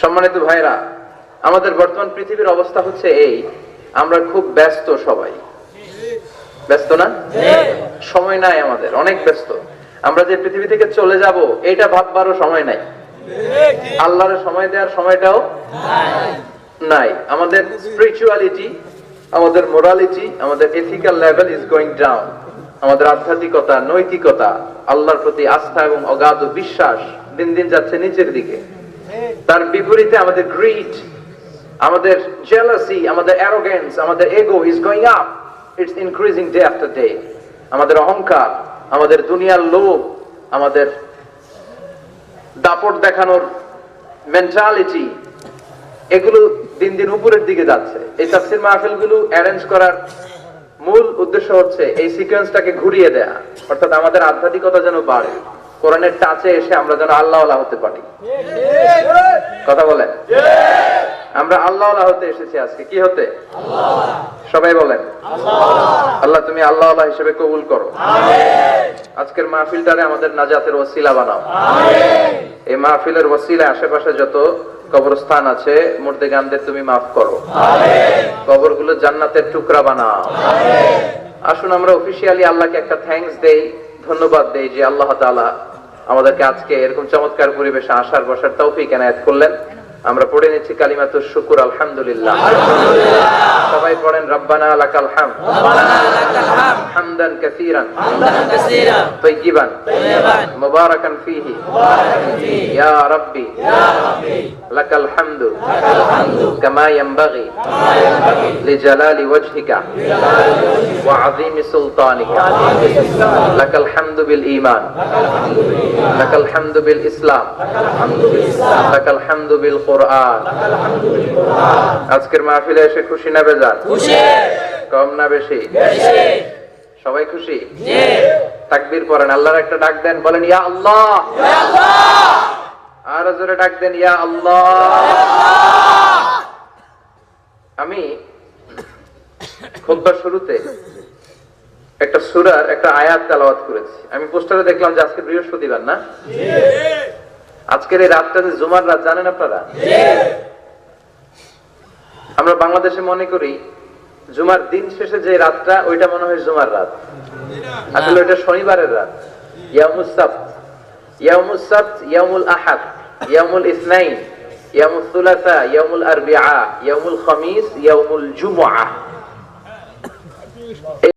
সম্মানিত ভাইরা আমাদের বর্তমান পৃথিবীর অবস্থা হচ্ছে এই, আমরা খুব ব্যস্ত সবাই। ব্যস্ত না? সময় নাই আমাদের, অনেক ব্যস্ত। আমরা যে পৃথিবী থেকে চলে যাব, এটা ভাববারও সময় নাই। আল্লাহর সময় দেওয়ার সময়টাও নাই। আমাদের স্পিরিচুয়ালিটি আমাদের মোরালিটি আমাদের ethical level is going down আমাদের আধ্যাত্মিকতা, নৈতিকতা, আল্লাহর প্রতি আস্থা এবং অগাধ বিশ্বাস দিন দিন যাচ্ছে নিচের দিকে। তার বিপরীতে আমাদের গ্রিড আমাদের জেলাসি আমাদের অ্যারোগেন্স আমাদের ego is going up it's increasing day after day আমাদের অহংকার, আমাদের দুনিয়ার লোভ, আমাদের দাপট দেখানোর মেন্টালিটি এগুলো দিন দিন উপরের দিকে যাচ্ছে। এই তাফসির মাহফিলগুলো অ্যারেঞ্জ করার মূল উদ্দেশ্য হচ্ছে এই সিকোয়েন্সটাকে ঘুরিয়ে দেয়া। অর্থাৎ আমাদের আধ্যাত্মিকতা যেন বাড়ে। কোরআনের টাচে এসে আমরা যেন আল্লাহ হতে পারি। কথা বলেন। আমরা আল্লাহ হতে এসেছি আজকে। কি হতে? সবাই বলেন। আল্লাহ, তুমি আল্লাহ হিসেবে কবুল করো। আজকের মাহফিলটারে আমাদের নাজাতের ওসিলা বানাও। এই মাহফিলের ওসিলা আশেপাশে যত কবরস্থান আছে মুর্দে গানদের তুমি মাফ করো। কবরগুলো জান্নাতের টুকরা বানাও। আসুন আমরা অফিসিয়ালি আল্লাহকে একটা থ্যাঙ্কস দেই, ধন্যবাদ দেই যে আল্লাহ তাআলা আমাদেরকে আজকে এরকম চমৎকার পরিবেশে আসার বসার তৌফিক এনায়েত করলেন। আমরা পড়ে নিচ্ছি কালিমাত শুকুর আলহামদুলিল্লাহ। সবাই পড়েন রব্বানা লাকাল হামদ হামদান কাসীরান طيبا مباركا فيه يا ربي لك الحمد كما ينبغي لجلال وجهك وعظيم سلطانك لك الحمد بالإيمان لك الحمد بالإسلام لك الحمد بالقرآن আজকের মাহফিলে এসে খুশি না বেজার কম না বেশি সবাই খুশি? তাকবীর পড়েন আল্লাহর একটা ডাক দেন বলেন ইয়া আল্লাহ! আর জোরে ডাক দেন ইয়া আল্লাহ! আমি খুতবার শুরুতে একটা সূরার একটা আয়াত তেলাওয়াত করেছি। আমি পোস্টারে দেখলাম যে আজকে বৃহস্পতিবার না? আজকের এই রাতটা যে জুমার রাত জানেন আপনারা? আমরা বাংলাদেশে মনে করি জুমার দিন শেষে যে রাতটা, ওইটা মনে হয় জুমার রাত। আসলে ওইটা শনিবারের রাত। ইয়ামুল সাbt ইয়ামুল আহাদ ইয়ামুল ইসনাইন ইয়ামুল সুলাসা ইয়ামুল আরবিআ ইয়ামুল ইয়ামুল জুমআ।